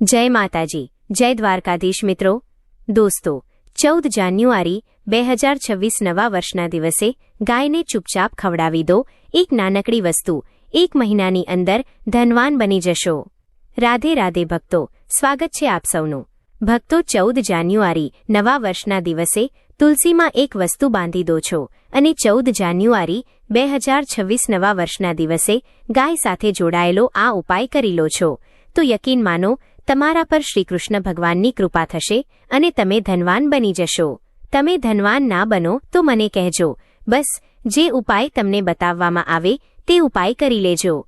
જય માતાજી, જય દ્વારકાધીશ મિત્રો. દોસ્તો, ચૌદ જાન્યુઆરી બે હજાર છવ્વીસ નવા વર્ષના દિવસે ગાયને ચૂપચાપ ખવડાવી દો. એક નાનકડી વસ્તુ, એક મહિનાની અંદર ધનવાન બની જશો. રાધે રાધે ભક્તો, સ્વાગત છે આપ સૌનું. ભક્તો, ચૌદ જાન્યુઆરી નવા વર્ષના દિવસે તુલસીમાં એક વસ્તુ બાંધી દો છો અને ચૌદ જાન્યુઆરી બે હજાર છવ્વીસ નવા વર્ષના દિવસે ગાય સાથે જોડાયેલો આ ઉપાય કરી લો છો. તો યકીન માનો તમારા પર શ્રીકૃષ્ણ ભગવાનની કૃપા થશે અને તમે ધનવાન બની જશો. તમે ધનવાન ના બનો તો મને કહેજો. બસ, જે ઉપાય તમને બતાવવામાં આવે તે ઉપાય કરી લેજો.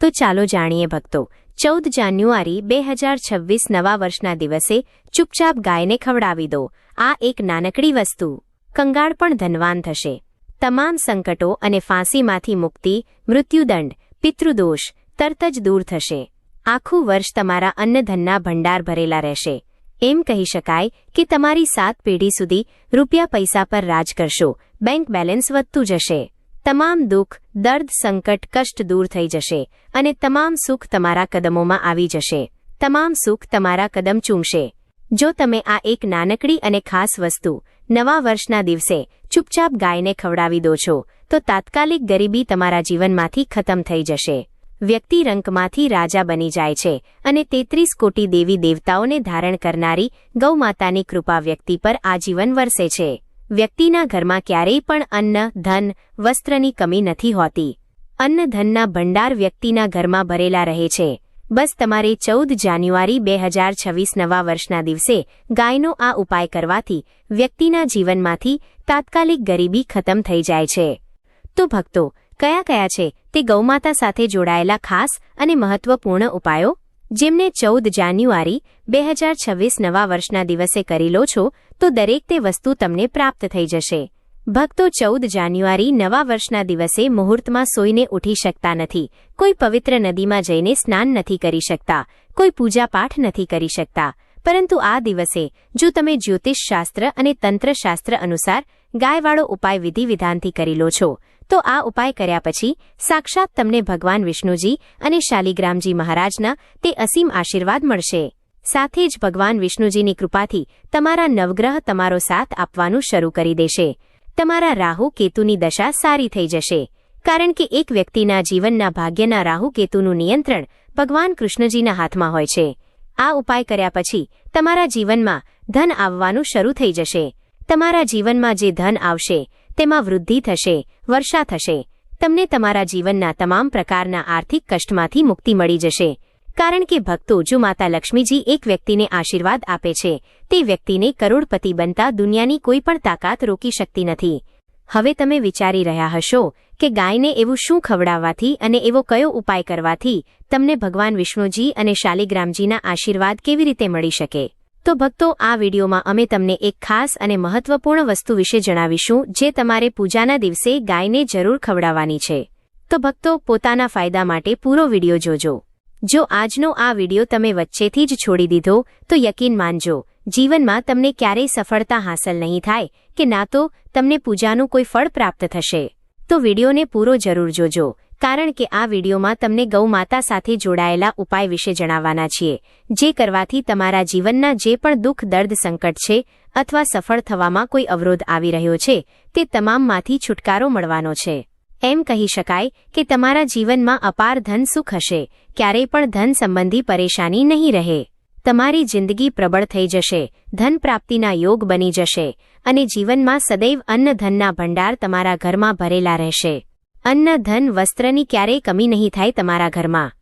તો ચાલો જાણીએ ભક્તો, ચૌદ જાન્યુઆરી બે હજાર છવ્વીસ નવા વર્ષના દિવસે ચૂપચાપ ગાયને ખવડાવી દો. આ એક નાનકડી વસ્તુ. કંગાળ પણ ધનવાન થશે. તમામ સંકટો અને ફાંસીમાંથી મુક્તિ, મૃત્યુદંડ, પિતૃદોષ, તરત જ દૂર થશે. આખું વર્ષ તમારા અન્નધનના ભંડાર ભરેલા રહેશે. એમ કહી શકાય કે તમારી સાત પેઢી સુધી રૂપિયા પૈસા પર રાજ કરશો. બેંક બેલેન્સ વધતું જશે. તમામ દુઃખ, દર્દ, સંકટ, કષ્ટ દૂર થઈ જશે અને તમામ સુખ તમારા કદમોમાં આવી જશે. તમામ સુખ તમારા કદમ ચૂમશે. જો તમે આ એક નાનકડી અને ખાસ વસ્તુ નવા વર્ષના દિવસે ચૂપચાપ ગાયને ખવડાવી દો છો, તો તાત્કાલિક ગરીબી તમારા જીવનમાંથી ખતમ થઈ જશે. વ્યક્તિ રંકમાંથી રાજા બની જાય છે અને તેત્રીસ કોટી દેવી દેવતાઓને ધારણ કરનારી ગૌમાતાની કૃપા વ્યક્તિ પર આજીવન વરસે છે. વ્યક્તિના ઘરમાં ક્યારેય પણ અન્ન, ધન, વસ્ત્રની કમી નથી હોતી. અન્ન, ધનના ભંડાર વ્યક્તિના ઘરમાં ભરેલા રહે છે. બસ તમારે ચૌદ જાન્યુઆરી બે હજાર છવ્વીસ નવા વર્ષના દિવસે ગાયનો આ ઉપાય કરવાથી વ્યક્તિના જીવનમાંથી તાત્કાલિક ગરીબી ખતમ થઈ જાય છે. તો ભક્તો કયા કયા છે તે ગૌમાતા સાથે જોડાયેલા ખાસ અને મહત્વપૂર્ણ ઉપાયો? જેમને ચૌદ જાન્યુઆરી બે હજાર છવ્વીસ નવા વર્ષના દિવસે કરી લો છો, તો દરેક તે વસ્તુ તમને પ્રાપ્ત થઈ જશે. ભક્તો ચૌદ જાન્યુઆરી નવા વર્ષના દિવસે મુહૂર્તમાં સોઈને ઉઠી શકતા નથી, કોઈ પવિત્ર નદીમાં જઈને સ્નાન નથી કરી શકતા, કોઈ પૂજાપાઠ નથી કરી શકતા. પરંતુ આ દિવસે, જો તમે જ્યોતિષશાસ્ત્ર અને તંત્રશાસ્ત્ર અનુસાર ગાયવાળો ઉપાય વિધિ વિધાનથી કરી લો છો તો આ ઉપાય કર્યા પછી સાક્ષાત તમને ભગવાન વિષ્ણુજી અને શાલિગ્રામજી મહારાજના તે અસીમ આશીર્વાદ મળશે. સાથે જ ભગવાન વિષ્ણુજીની કૃપાથી તમારા નવગ્રહ તમારો સાથ આપવાનું શરૂ કરી દેશે. તમારા રાહુ કેતુની દશા સારી થઈ જશે. કારણ કે એક વ્યક્તિના જીવનના ભાગ્યના રાહુ કેતુનું નિયંત્રણ ભગવાન કૃષ્ણજીના હાથમાં હોય છે. આ ઉપાય કર્યા પછી તમારા જીવનમાં ધન આવવાનું શરૂ થઈ જશે. તમારા જીવનમાં જે ધન આવશે તેમાં વૃદ્ધિ થશે, વર્ષા થશે. તમને તમારા જીવનના તમામ પ્રકારના આર્થિક કષ્ટમાંથી મુક્તિ મળી જશે. કારણ કે ભક્તો જો માતા લક્ષ્મીજી એક વ્યક્તિને આશીર્વાદ આપે છે, તે વ્યક્તિને કરોડપતિ બનતા દુનિયાની કોઈ પણ તાકાત રોકી શકતી નથી. હવે તમે વિચારી રહ્યા હશો કે ગાયને એવું શું ખવડાવવાથી અને એવો કયો ઉપાય કરવાથી તમને ભગવાન વિષ્ણુજી અને શાલિગ્રામજીના આશીર્વાદ કેવી રીતે મળી શકે? તો ભક્તો, આ વિડીયોમાં અમે તમને એક ખાસ અને મહત્વપૂર્ણ વસ્તુ વિશે જણાવીશું, જે તમારે પૂજાના દિવસે ગાયને જરૂર ખવડાવવાની છે. તો ભક્તો, પોતાના ફાયદા માટે પૂરો વીડિયો જોજો. જો આજનો આ વીડિયો તમે વચ્ચેથી જ છોડી દીધો, તો યકીન માનજો, જીવનમાં તમને ક્યારેય સફળતા હાંસલ નહીં થાય, કે ના તો તમને પૂજાનું કોઈ ફળ પ્રાપ્ત થશે. તો વિડીયોને પૂરો જરૂર જોજો. કારણ કે આ વિડીયોમાં તમને ગૌમાતા સાથે જોડાયેલા ઉપાય વિશે જણાવવાના છીએ, જે કરવાથી તમારા જીવનના જે પણ દુઃખ, દર્દ, સંકટ છે અથવા સફળ થવામાં કોઈ અવરોધ આવી રહ્યો છે, તે તમામમાંથી છુટકારો મળવાનો છે. એમ કહી શકાય કે તમારા જીવનમાં અપાર ધન સુખ હશે, ક્યારેય પણ ધન સંબંધી પરેશાની નહીં રહે. તમારી જિંદગી પ્રબળ થઈ જશે, ધન પ્રાપ્તિના યોગ બની જશે અને જીવનમાં સદૈવ અન્ન ધનના ભંડાર તમારા ઘરમાં ભરેલા રહેશે. અન્ન, ધન, વસ્ત્રની ક્યારેય કમી નહીં થાય તમારા ઘરમાં.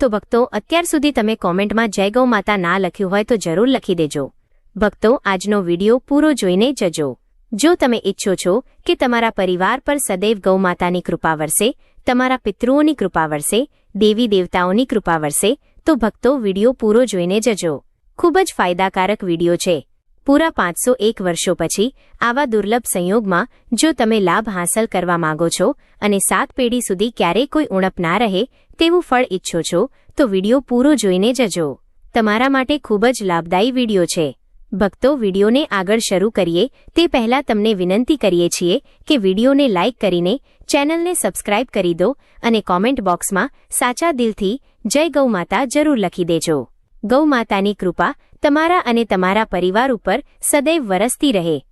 તો ભક્તો, અત્યાર સુધી તમે કોમેન્ટમાં જય ગૌ માતા ના લખ્યું હોય તો જરૂર લખી દેજો. ભક્તો, આજનો વીડિયો પૂરો જોઈને જજો. જો તમે ઈચ્છો છો કે તમારા પરિવાર પર સદૈવ ગૌ માતાની કૃપા વરસે, તમારા પિતૃઓની કૃપા વરસે, દેવી દેવતાઓની કૃપા વરસે, તો ભક્તો વિડિયો પૂરો જોઈને જજો. ખૂબ જ ફાયદાકારક વીડિયો છે. પૂરા પાંચસો એક વર્ષો પછી, આવા દુર્લભ સંયોગમાં, જો તમે લાભ હાંસલ કરવા માંગો છો, અને સાત પેઢી સુધી ક્યારેય કોઈ ઉણપ ના રહે, તેવું ફળ ઈચ્છો છો, તો વીડિયો પૂરો જોઈને જજો. તમારા માટે ખૂબ જ લાભદાયી વીડિયો છે. ભક્તો વિડીયોને આગળ શરૂ કરીએ, તે પહેલા તમને વિનંતી કરીએ છીએ કે વિડીયોને લાઇક કરીને, ચેનલને સબસ્ક્રાઇબ કરી દો, અને કોમેન્ટ બોક્સમાં સાચા દિલથી, જય ગૌ માતા જરૂર લખી દેજો. ગૌમાતાની કૃપા તમારા અને તમારા પરિવાર ઉપર સદૈવ વરસતી રહે.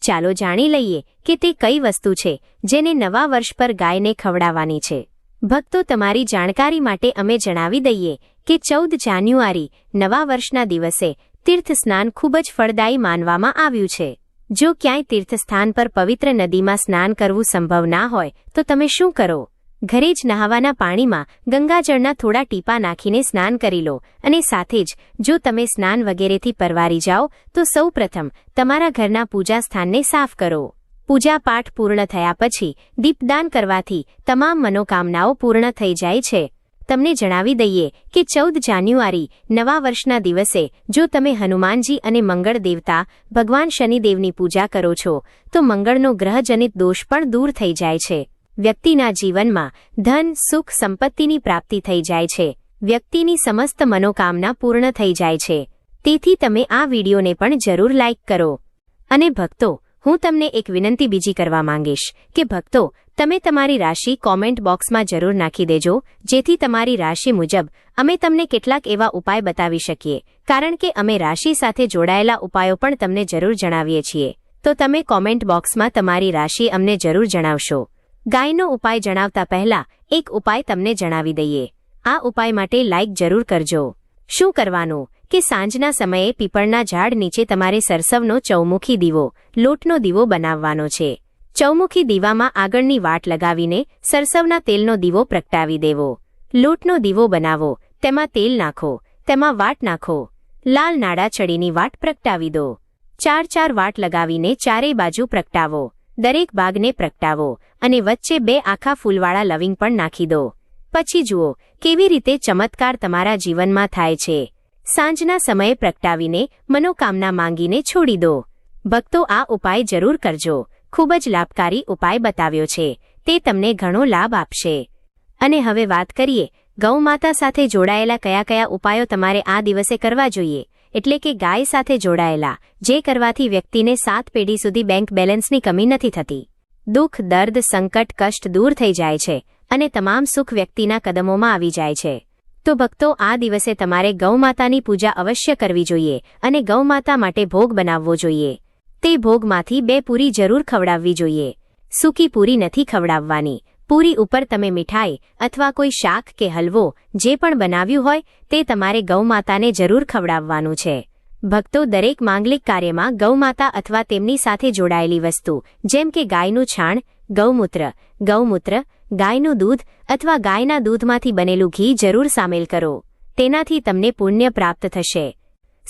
ચાલો જાણી લઈએ કે તે કઈ વસ્તુ છે, જેને નવા વર્ષ પર ગાયને ખવડાવવાની છે. ભક્તો તમારી જાણકારી માટે અમે જણાવી દઈએ કે ચૌદ જાન્યુઆરી, નવા વર્ષના દિવસે તીર્થ સ્નાન ખૂબ જ ફળદાયી માનવામાં આવ્યું છે. જો ક્યાંય તીર્થસ્થાન પર પવિત્ર નદીમાં સ્નાન કરવું સંભવ ના હોય, તો તમે શું કરો? ઘરે જ નહાવાના પાણીમાં ગંગાજળના થોડા ટીપા નાખીને સ્નાન કરી લો અને સાથે જ જો તમે સ્નાન વગેરેથી પરવારી જાઓ, તો સૌપ્રથમ તમારા ઘરના પૂજા સ્થાનને સાફ કરો. પૂજા પાઠ પૂર્ણ થયા પછી દીપદાન કરવાથી તમામ મનોકામનાઓ પૂર્ણ થઈ જાય છે. તમને જણાવી દઈએ કે ચૌદ જાન્યુઆરી, નવા વર્ષના દિવસે, જો તમે હનુમાનજી અને મંગળ દેવતા ભગવાન શનિદેવની પૂજા કરો છો, તો મંગળનો ગ્રહજનિત દોષ પણ દૂર થઈ જાય છે. વ્યક્તિના જીવનમાં ધન, સુખ, સંપત્તિની પ્રાપ્તિ થઈ જાય છે. વ્યક્તિની સમસ્ત મનોકામના પૂર્ણ થઈ જાય છે. તેથી તમે આ વિડીયોને પણ જરૂર લાઇક કરો. અને ભક્તો, હું તમને એક વિનંતી બીજી કરવા માંગીશ કે ભક્તો, તમે તમારી રાશિ કોમેન્ટ બોક્સમાં જરૂર નાખી દેજો, જેથી તમારી રાશિ મુજબ અમે તમને કેટલાક એવા ઉપાય બતાવી શકીએ. કારણ કે અમે રાશિ સાથે જોડાયેલા ઉપાયો પણ તમને જરૂર જણાવીએ છીએ. તો તમે કોમેન્ટ બોક્સમાં તમારી રાશિ અમને જરૂર જણાવશો. ગાયનો ઉપાય જણાવતા પહેલા એક ઉપાય તમને જણાવી દઈએ. આ ઉપાય માટે લાઇક જરૂર કરજો. શું કરવાનું? કે સાંજના સમયે પીપળના ઝાડ નીચે તમારે સરસવનો ચૌમુખી દીવો, લોટનો દીવો બનાવવાનો છે. ચૌમુખી દીવામાં આગળની વાટ લગાવીને સરસવના તેલનો દીવો પ્રગટાવી દેવો. લોટનો દીવો બનાવો, તેમાં તેલ નાખો, તેમાં વાટ નાખો. લાલ નાડા ચડીની વાટ પ્રગટાવી દો. ચાર ચાર વાટ લગાવીને ચારેય બાજુ પ્રગટાવો. દરેક ભાગને પ્રગટાવો. અને વચ્ચે બે આખા ફૂલવાળા લવિંગ પણ નાખી દો. પછી જુઓ, કેવી રીતે ચમત્કાર તમારા જીવનમાં થાય છે. સાંજના સમયે પ્રગટાવીને મનોકામના માંગીને છોડી દો. ભક્તો આ ઉપાય જરૂર કરજો. ખૂબ જ લાભકારી ઉપાય બતાવ્યો છે. તે તમને ઘણો લાભ આપશે. અને હવે વાત કરીએ ગૌમાતા સાથે જોડાયેલા કયા કયા ઉપાયો તમારે આ દિવસે કરવા જોઈએ? એટલે કે ગાય સાથે જોડાયેલા, જે કરવાથી વ્યક્તિને સાત પેઢી સુધી બેંક બેલેન્સની કમી નથી થતી. દુઃખ, દર્દ, સંકટ, કષ્ટ દૂર થઈ જાય છે અને તમામ સુખ વ્યક્તિના કદમોમાં આવી જાય છે. તો ભક્તો, આ દિવસે તમારે ગૌમાતાની પૂજા અવશ્ય કરવી જોઈએ અને ગૌમાતા માટે ભોગ બનાવવો જોઈએ. તે ભોગમાંથી બે પૂરી જરૂર ખવડાવવી જોઈએ. સૂકી પૂરી નથી ખવડાવવાની. પૂરી ઉપર તમે મીઠાઈ અથવા કોઈ શાક કે હલવો જે પણ બનાવ્યું હોય તે તમારે ગૌમાતાને જરૂર ખવડાવવાનું છે. ભક્તો દરેક માંગલિક કાર્યમાં ગૌમાતા અથવા તેમની સાથે જોડાયેલી વસ્તુ, જેમ કે ગાયનું છાણ, ગૌમૂત્ર ગૌમૂત્ર, ગાયનું દૂધ અથવા ગાયના દૂધમાંથી બનેલું ઘી જરૂર સામેલ કરો. તેનાથી તમને પુણ્ય પ્રાપ્ત થશે.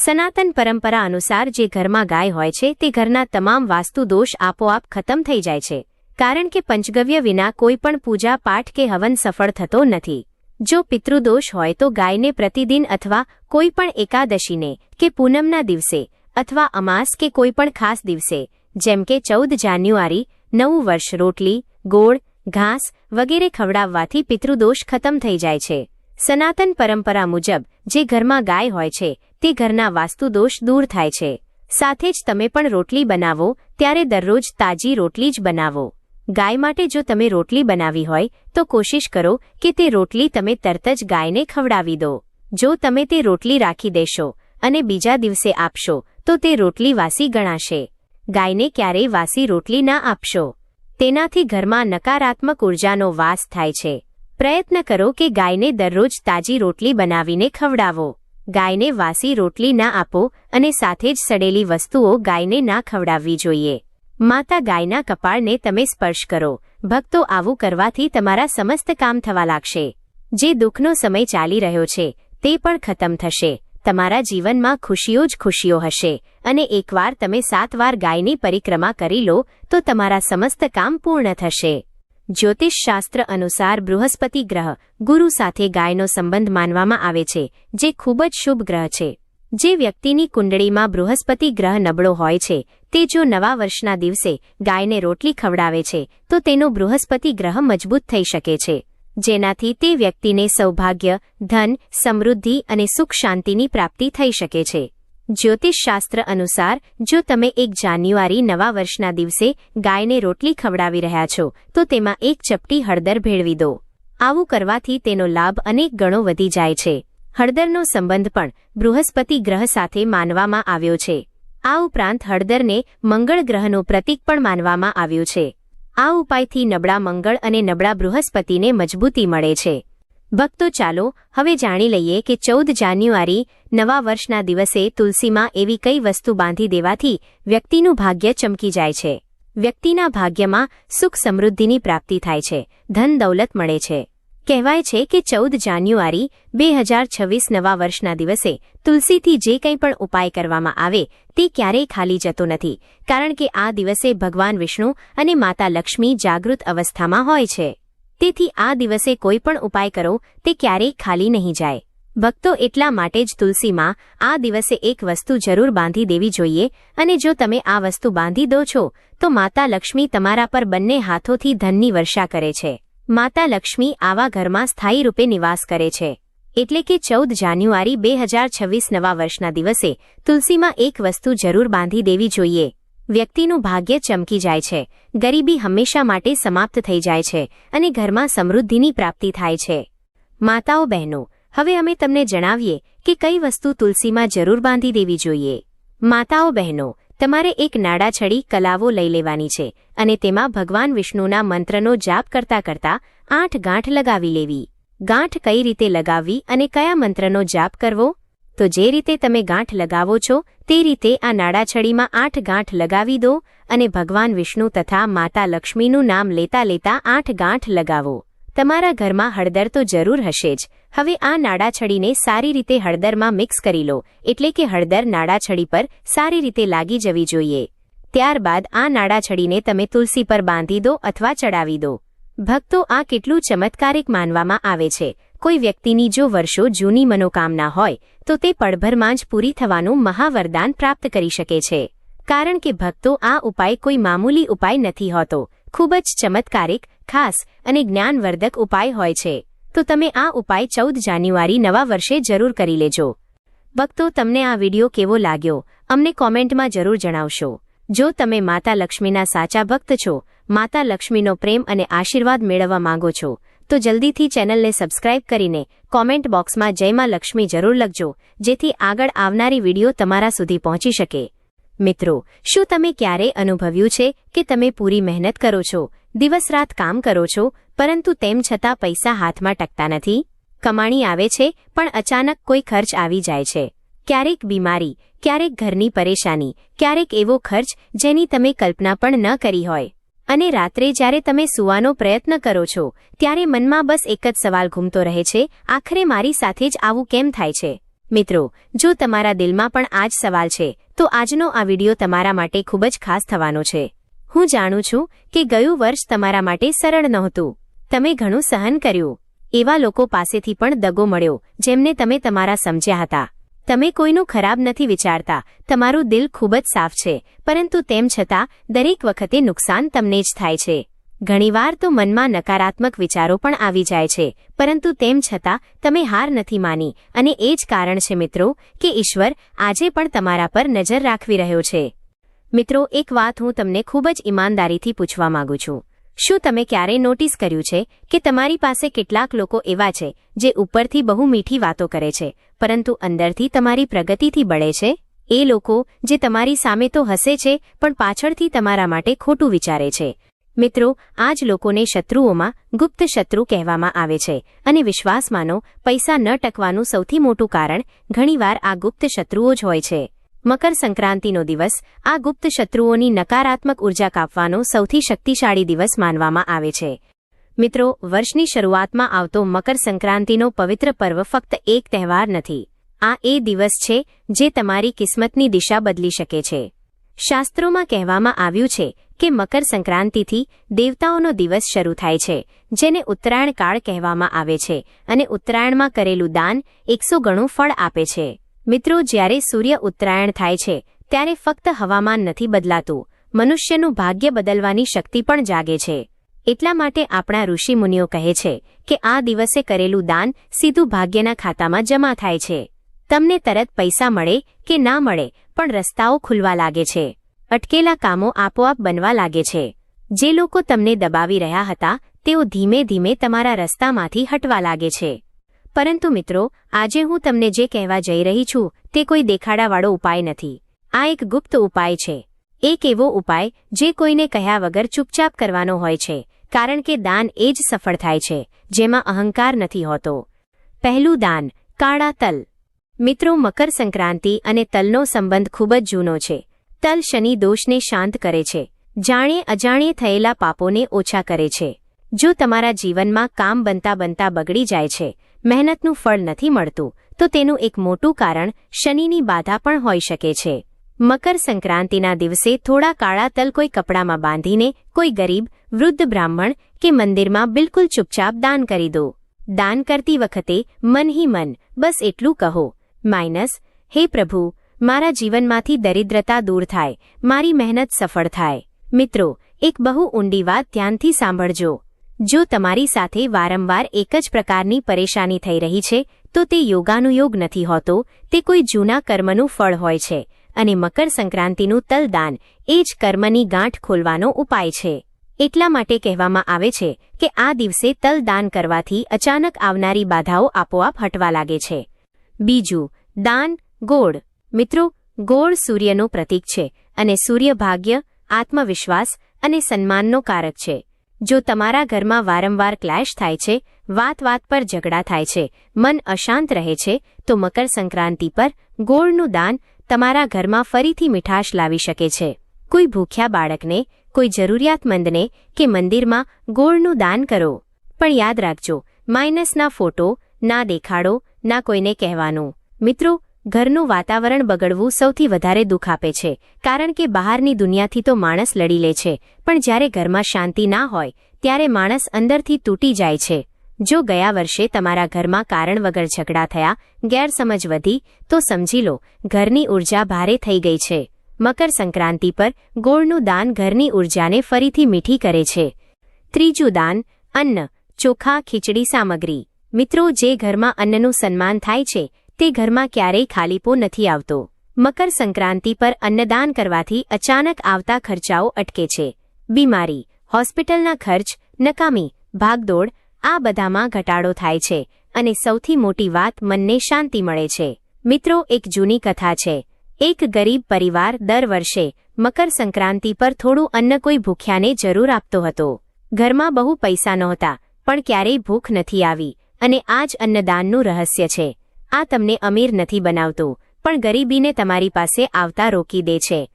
સનાતન પરંપરા અનુસાર જે ઘરમાં ગાય હોય છે, તે ઘરના તમામ વાસ્તુ દોષ આપોઆપ ખતમ થઈ જાય છે. કારણ કે પંચગવ્ય વિના કોઈ પણ પૂજા, પાઠ કે હવન સફળ થતો નથી. જો પિતૃદોષ હોય તો ગાયને પ્રતિદિન અથવા કોઈ પણ એકાદશીને કે પૂનમના દિવસે અથવા અમાસ કે કોઈ પણ ખાસ દિવસે, જેમ કે ચૌદ જાન્યુઆરી, નવું વર્ષ રોટલી, ગોળ, ઘાસ વગેરે ખવડાવવાથી પિતૃદોષ ખતમ થઈ જાય છે. સનાતન પરંપરા મુજબ, જે ઘરમાં ગાય હોય છે, તે ઘરના વાસ્તુદોષ દૂર થાય છે. સાથે જ તમે પણ રોટલી બનાવો, ત્યારે દરરોજ તાજી રોટલી જ બનાવો. ગાય માટે જો તમે રોટલી બનાવી હોય, તો કોશિશ કરો કે તે રોટલી તમે તરત જ ગાયને ખવડાવી દો. જો તમે તે રોટલી રાખી દેશો અને બીજા દિવસે આપશો, તો તે રોટલી વાસી ગણાશે. ગાયને ક્યારેય વાસી રોટલી ના આપશો. તેનાથી ઘરમાં નકારાત્મક ઉર્જાનો વાસ થાય છે. પ્રયત્ન કરો કે ગાયને દરરોજ તાજી રોટલી બનાવીને ખવડાવો. ગાયને વાસી રોટલી ના આપો અને સાથે જ સડેલી વસ્તુઓ ગાયને ના ખવડાવવી જોઈએ. માતા ગાયના કપાળને તમે સ્પર્શ કરો. ભક્તો આવું કરવાથી તમારા સમસ્ત કામ થવા લાગશે. જે દુઃખનો સમય ચાલી રહ્યો છે, તે પણ ખતમ થશે. તમારા જીવનમાં ખુશીઓ જ ખુશીઓ હશે. અને એકવાર તમે સાત વાર ગાયની પરિક્રમા કરી લો, તો તમારા સમસ્ત કામ પૂર્ણ થશે. જ્યોતિષશાસ્ત્ર અનુસાર બૃહસ્પતિ ગ્રહ ગુરુ સાથે ગાયનો સંબંધ માનવામાં આવે છે, જે ખૂબ જ શુભ ગ્રહ છે. જે વ્યક્તિની કુંડળીમાં બૃહસ્પતિ ગ્રહ નબળો હોય છે, તે જો નવા વર્ષના દિવસે ગાયને રોટલી ખવડાવે છે, તો તેનો બૃહસ્પતિ ગ્રહ મજબૂત થઈ શકે છે. જેનાથી તે વ્યક્તિને સૌભાગ્ય, ધન, સમૃદ્ધિ અને સુખ શાંતિની પ્રાપ્તિ થઈ શકે છે. જ્યોતિષશાસ્ત્ર અનુસાર, જો તમે એક જાન્યુઆરી નવા વર્ષના દિવસે ગાયને રોટલી ખવડાવી રહ્યા છો, તો તેમાં એક ચપટી હળદર ભેળવી દો. આવું કરવાથી તેનો લાભ અનેક ગણો વધી જાય છે. હળદરનો સંબંધ પણ બૃહસ્પતિ ગ્રહ સાથે માનવામાં આવ્યો છે. આ ઉપરાંત હળદરને મંગળ ગ્રહનું પ્રતીક પણ માનવામાં આવ્યું છે. આ ઉપાયથી નબળા મંગળ અને નબળા બૃહસ્પતિને મજબૂતી મળે છે. ભક્તો ચાલો, હવે જાણી લઈએ કે ચૌદ જાન્યુઆરી, નવા વર્ષના દિવસે તુલસીમાં એવી કઈ વસ્તુ બાંધી દેવાથી વ્યક્તિનું ભાગ્ય ચમકી જાય છે. વ્યક્તિના ભાગ્યમાં સુખ સમૃદ્ધિની પ્રાપ્તિ થાય છે. ધન દૌલત મળે છે. કહેવાય છે કે ચૌદ જાન્યુઆરી, બે હજાર છવ્વીસ નવા વર્ષના દિવસે તુલસીથી જે કંઈ પણ ઉપાય કરવામાં આવે, તે ક્યારેય ખાલી જતો નથી, કારણ કે આ દિવસે ભગવાન વિષ્ણુ અને માતા લક્ષ્મી જાગૃત અવસ્થામાં હોય છે. તેથી આ દિવસે કોઈ પણ ઉપાય કરો, તે ક્યારેય ખાલી નહીં જાય. ભક્તો એટલા માટે જ તુલસીમાં આ દિવસે એક વસ્તુ જરૂર બાંધી દેવી જોઈએ અને જો તમે આ વસ્તુ બાંધી દો છો, તો માતા લક્ષ્મી તમારા પર બંને હાથોથી ધનની વર્ષા કરે છે. માતા લક્ષ્મી આવા ઘરમાં સ્થાયી રૂપે નિવાસ કરે છે. એટલે કે ચૌદ જાન્યુઆરી બે હજાર છવ્વીસ નવા વર્ષના દિવસે તુલસીમાં એક વસ્તુ જરૂર બાંધી દેવી જોઈએ. વ્યક્તિનું ભાગ્ય ચમકી જાય છે. ગરીબી હંમેશા માટે સમાપ્ત થઈ જાય છે અને ઘરમાં સમૃદ્ધિની પ્રાપ્તિ થાય છે. માતાઓ બહેનો, હવે અમે તમને જણાવીએ કે કઈ વસ્તુ તુલસીમાં જરૂર બાંધી દેવી જોઈએ. માતાઓ બહેનો તમારે એક નાડાછડી કલાવો લઈ લેવાની છે અને તેમાં ભગવાન વિષ્ણુના મંત્રનો જાપ કરતા કરતા આઠ ગાંઠ લગાવી લેવી. ગાંઠ કઈ રીતે લગાવવી અને કયા મંત્રનો જાપ કરવો? તો જે રીતે તમે ગાંઠ લગાવો છો, તે રીતે આ નાડાછડીમાં આઠ ગાંઠ લગાવી દો અને ભગવાન વિષ્ણુ તથા માતા લક્ષ્મીનું નામ લેતા લેતા આઠ ગાંઠ લગાવો. તમારા ઘરમાં હળદર તો જરૂર હશે જ. હવે આ નાડાછડીને સારી રીતે હળદરમાં મિક્સ કરી લો, એટલે કે હળદર નાડાછડી પર સારી રીતે લાગી જવી જોઈએ. ત્યારબાદ આ નાડાછડીને તમે તુલસી પર બાંધી દો અથવા ચડાવી દો. ભક્તો આ કેટલું ચમત્કારિક માનવામાં આવે છે. કોઈ વ્યક્તિની જો વર્ષો જૂની મનોકામના હોય, તો તે પળભરમાં જ પૂરી થવાનું મહાવરદાન પ્રાપ્ત કરી શકે છે. કારણ કે ભક્તો આ ઉપાય કોઈ મામૂલી ઉપાય નથી હોતો. ખૂબ જ ચમત્કારિક ખાસ અને જ્ઞાનવર્ધક ઉપાય હોય છે, તો તમે આ ઉપાય ચૌદ જાન્યુઆરી નવા વર્ષે જરૂર કરી લેજો. ભક્તો, તમને આ વીડિયો કેવો લાગ્યો, અમને કોમેન્ટમાં જરૂર જણાવશો. જો તમે માતા લક્ષ્મીના સાચા ભક્ત છો, માતા લક્ષ્મીનો પ્રેમ અને આશીર્વાદ મેળવવા માંગો છો, તો જલ્દીથી ચેનલને સબસ્ક્રાઇબ કરીને કોમેન્ટ બોક્સમાં જયમાં લક્ષ્મી જરૂર લખજો, જેથી આગળ આવનારી વીડિયો તમારા સુધી પહોંચી શકે. મિત્રો, શું તમે ક્યારે અનુભવ્યું છે કે તમે પૂરી મહેનત કરો છો? દિવસ રાત કામ કરો છો, પરંતુ તેમ છતાં પૈસા હાથમાં ટકતા નથી? કમાણી આવે છે, પણ અચાનક કોઈ ખર્ચ આવી જાય છે. ક્યારેક બીમારી, ક્યારેક ઘરની પરેશાની, ક્યારેક એવો ખર્ચ જેની તમે કલ્પના પણ ન કરી હોય. અને રાત્રે જ્યારે તમે સૂવાનો પ્રયત્ન કરો છો, ત્યારે મનમાં બસ એક જ સવાલ ઘૂમતો રહે છે, આખરે મારી સાથે જ આવું કેમ થાય છે? મિત્રો, જો તમારા દિલમાં પણ આ જ સવાલ છે, તો આજનો આ વિડિયો તમારા માટે ખૂબ જ ખાસ થવાનો છે. હું જાણું છું કે ગયું વર્ષ તમારા માટે સરળ નહોતું. તમે ઘણું સહન કર્યું. એવા લોકો પાસેથી પણ દગો મળ્યો, જેમને તમે તમારા સમજ્યા હતા. તમે કોઈનું ખરાબ નથી વિચારતા. તમારું દિલ ખૂબ જ સાફ છે, પરંતુ તેમ છતાં, દરેક વખતે નુકસાન તમને જ થાય છે. ઘણીવાર તો મનમાં નકારાત્મક વિચારો પણ આવી જાય છે, પરંતુ તેમ છતાં, તમે હાર નથી માની. અને એ જ કારણ છે મિત્રો, કે ઈશ્વર આજે પણ તમારા પર નજર રાખવી રહ્યો છે. મિત્રો, એક વાત હું તમને ખૂબ જ ઈમાનદારીથી પૂછવા માંગુ છું. શું તમે ક્યારેય નોટિસ કર્યું છે કે તમારી પાસે કેટલાક લોકો એવા છે જે ઉપરથી બહુ મીઠી વાતો કરે છે, પરંતુ અંદરથી તમારી પ્રગતિથી બળે છે? એ લોકો જે તમારી સામે તો હસે છે, પણ પાછળથી તમારા માટે ખોટું વિચારે છે. મિત્રો, આ જ લોકોને શત્રુઓમાં ગુપ્ત શત્રુ કહેવામાં આવે છે, અને વિશ્વાસ માનો પૈસા ન ટકવાનું સૌથી મોટું કારણ ઘણીવાર આ ગુપ્ત શત્રુઓ જ હોય છે. મકર સંક્રાંતિનો દિવસ આ ગુપ્ત શત્રુઓની નકારાત્મક ઊર્જા કાપવાનો સૌથી શક્તિશાળી દિવસ માનવામાં આવે છે. મિત્રો, વર્ષની શરૂઆતમાં આવતો મકર સંક્રાંતિનો પવિત્ર પર્વ ફક્ત એક તહેવાર નથી. આ એ દિવસ છે જે તમારી કિસ્મતની દિશા બદલી શકે છે. શાસ્ત્રોમાં કહેવામાં આવ્યું છે કે મકર સંક્રાંતિથી દેવતાઓનો દિવસ શરૂ થાય છે, જેને ઉત્તરાયણ કાળ કહેવામાં આવે છે અને ઉત્તરાયણમાં કરેલું દાન એકસો ગણું ફળ આપે છે. મિત્રો, જ્યારે સૂર્ય ઉત્તરાયણ થાય છે, ત્યારે ફક્ત હવામાન નથી બદલાતું, મનુષ્યનું ભાગ્ય બદલવાની શક્તિ પણ જાગે છે. એટલા માટે આપણા ઋષિમુનિઓ કહે છે કે આ દિવસે કરેલું દાન સીધું ભાગ્યના ખાતામાં જમા થાય છે. તમને તરત પૈસા મળે કે ના મળે, પણ રસ્તાઓ ખુલવા લાગે છે. અટકેલા કામો આપોઆપ બનવા લાગે છે. જે લોકો તમને દબાવી રહ્યા હતા, તેઓ ધીમે ધીમે તમારા રસ્તામાંથી હટવા લાગે છે. પરંતુ મિત્રો, આજે હું તમને જે કહેવા જઈ રહી છું, તે કોઈ દેખાડાવાળો ઉપાય નથી. આ એક ગુપ્ત ઉપાય છે. એક એવો ઉપાય, જે કોઈને કહ્યા વગર ચૂપચાપ કરવાનો હોય છે, કારણ કે દાન એ જ સફળ થાય છે, જેમાં અહંકાર નથી હોતો. પહેલું દાન, કાળા તલ. મિત્રો, મકર સંક્રાંતિ અને તલનો સંબંધ ખૂબ જ જૂનો છે. તલ શનિ દોષને શાંત કરે છે. જાણે અજાણ્યે થયેલા પાપોને ઓછા કરે છે. જો તમારા જીવનમાં કામ બનતા બનતા બગડી જાય છે મહેનતનું ફળ નથી મળતું, તો તેનું એક મોટું કારણ શનિની બાધા પણ હોઈ શકે છે. મકર સંક્રાંતિના દિવસે થોડા કાળા તલ કોઈ કપડામાં બાંધીને કોઈ ગરીબ, વૃદ્ધ બ્રાહ્મણ કે મંદિરમાં બિલકુલ ચૂપચાપ દાન કરી દો. દાન કરતી વખતે મન હી મન, બસ એટલું કહો. માઇનસ, હે પ્રભુ, મારા જીવનમાંથી દરિદ્રતા દૂર થાય, મારી મહેનત સફળ થાય. મિત્રો, એક બહુ ઊંડી વાત ધ્યાનથી સાંભળજો. જો તમારી સાથે વારંવાર એક જ પ્રકારની પરેશાની થઈ રહી છે, તો તે યોગાનુયોગ નથી હોતો, તે કોઈ જૂના કર્મનું ફળ હોય છે, અને મકર સંક્રાંતિનું તલદાન એ જ કર્મની ગાંઠ ખોલવાનો ઉપાય છે. એટલા માટે કહેવામાં આવે છે કે આ દિવસે તલદાન કરવાથી અચાનક આવનારી બાધાઓ આપોઆપ હટવા લાગે છે. બીજું, દાન, ગોળ. મિત્રો, ગોળ સૂર્યનું પ્રતીક છે, અને સૂર્ય ભાગ્ય આત્મવિશ્વાસ અને સન્માનનો કારક છે. જો તમારા ઘરમાં વારંવાર ક્લેશ થાય છે વાત વાત પર ઝઘડા થાય છે, મન અશાંત રહે છે, તો મકર સંક્રાંતિ પર ગોળનું દાન તમારા ઘરમાં ફરીથી મીઠાશ લાવી શકે છે. કોઈ ભૂખ્યા બાળકને, કોઈ જરૂરિયાતમંદને કે મંદિરમાં ગોળનું દાન કરો. પણ યાદ રાખજો, માઇનસના ફોટો, ના દેખાડો, ના કોઈને કહેવાનું. મિત્રો ઘરનું વાતાવરણ બગડવું સૌથી વધારે દુઃખ આપે છે, કારણ કે બહારની દુનિયાથી તો માણસ લડી લે છે, પણ જ્યારે ઘરમાં શાંતિ ના હોય, ત્યારે માણસ અંદરથી તૂટી જાય છે. જો ગયા વર્ષે તમારા ઘરમાં કારણ વગર ઝઘડા થયા, ગેરસમજ વધી, તો સમજી લો, ઘરની ઊર્જા ભારે થઈ ગઈ છે. મકર સંક્રાંતિ પર ગોળનું દાન ઘરની ઉર્જાને ફરીથી મીઠી કરે છે. ત્રીજું દાન, અન્ન, ચોખા, ખીચડી સામગ્રી. મિત્રો, જે ઘરમાં અન્નનું સન્માન થાય છે તે ઘરમાં ક્યારેય ખાલીપો નથી આવતો. મકર સંક્રાંતિ પર અન્નદાન કરવાથી અચાનક આવતા ખર્ચાઓ અટકે છે. બીમારી, હોસ્પિટલના ખર્ચ, નકામી, ભાગદોડ, આ બધામાં ઘટાડો થાય છે અને સૌથી મોટી વાત મનને શાંતિ મળે છે. મિત્રો, એક જૂની કથા છે. એક ગરીબ પરિવાર દર વર્ષે મકર સંક્રાંતિ પર થોડું અન્ન કોઈ ભૂખ્યાને જરૂર આપતો હતો. ઘરમાં બહુ પૈસા નહોતા, પણ ક્યારેય ભૂખ નથી આવી અને આ જ અન્નદાનનું રહસ્ય છે. આ તમને અમીર નથી બનાવતું, પણ ગરીબીને તમારી પાસે આવતા રોકી દે છે.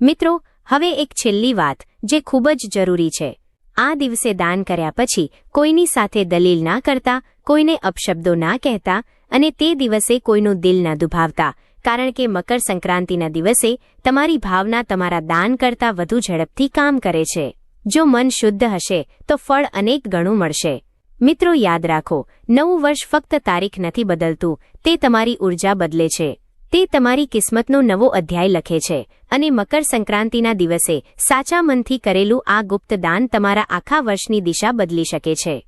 મિત્રો, હવે એક છેલ્લી વાત, જે ખૂબ જ જરૂરી છે. આ દિવસે દાન કર્યા પછી, કોઈની સાથે દલીલ ના કરતા, કોઈને અપશબ્દો ના કહેતા, અને તે દિવસે કોઈનું દિલ ના દુભાવતા, કારણ કે મકર સંક્રાંતિના દિવસે, તમારી ભાવના તમારા દાન કરતાં વધુ ઝડપથી કામ કરે છે. જો મન શુદ્ધ હશે, તો ફળ અનેક ગણું મળશે. મિત્રો યાદ રાખો, નવું વર્ષ ફક્ત તારીખ નથી બદલતું, તે તમારી ઊર્જા બદલે છે. તે તમારી કિસ્મતનો નવો અધ્યાય લખે છે અને મકર સંક્રાંતિના દિવસે સાચા મનથી કરેલું આ ગુપ્ત દાન તમારા આખા વર્ષની દિશા બદલી શકે છે.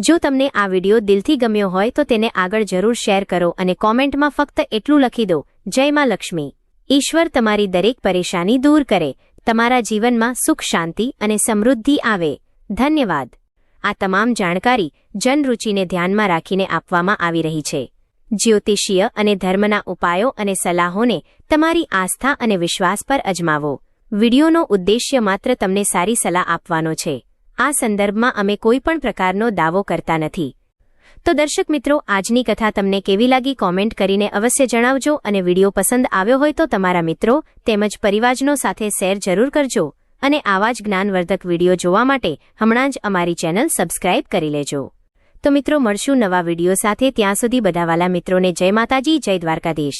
જો તમને આ વિડિયો દિલથી ગમ્યો હોય તો તેને આગળ જરૂર શેર કરો અને કોમેન્ટમાં ફક્ત એટલું લખી દો, જય માં લક્ષ્મી. ઈશ્વર તમારી દરેક પરેશાની દૂર કરે, તમારા જીવનમાં સુખ શાંતિ અને સમૃદ્ધિ આવે. ધન્યવાદ. આ તમામ જાણકારી જનરૂચિને ધ્યાનમાં રાખીને આપવામાં આવી રહી છે. જ્યોતિષીય અને ધર્મના ઉપાયો અને સલાહોને તમારી આસ્થા અને વિશ્વાસ પર અજમાવો. વિડિયોનો ઉદ્દેશ્ય માત્ર તમને સારી સલાહ આપવાનો છે. આ સંદર્ભમાં અમે કોઈ પણ પ્રકારનો દાવો કરતા નથી. તો દર્શક મિત્રો, આજની કથા તમને કેવી લાગી કોમેન્ટ કરીને અવશ્ય જણાવજો અને વિડિયો પસંદ આવ્યો હોય તો તમારા મિત્રો તેમજ પરિવારજનો સાથે શેર જરૂર કરજો. અને આવા જ જ્ઞાનવર્ધક વીડિયો જોવા માટે હમણાં જ અમારી ચેનલ સબસ્ક્રાઇબ કરી લેજો. તો મિત્રો, મળશું નવા વીડિયો સાથે. ત્યાં સુધી બધાવાલા મિત્રોને જય માતાજી, જય દ્વારકાધીશ.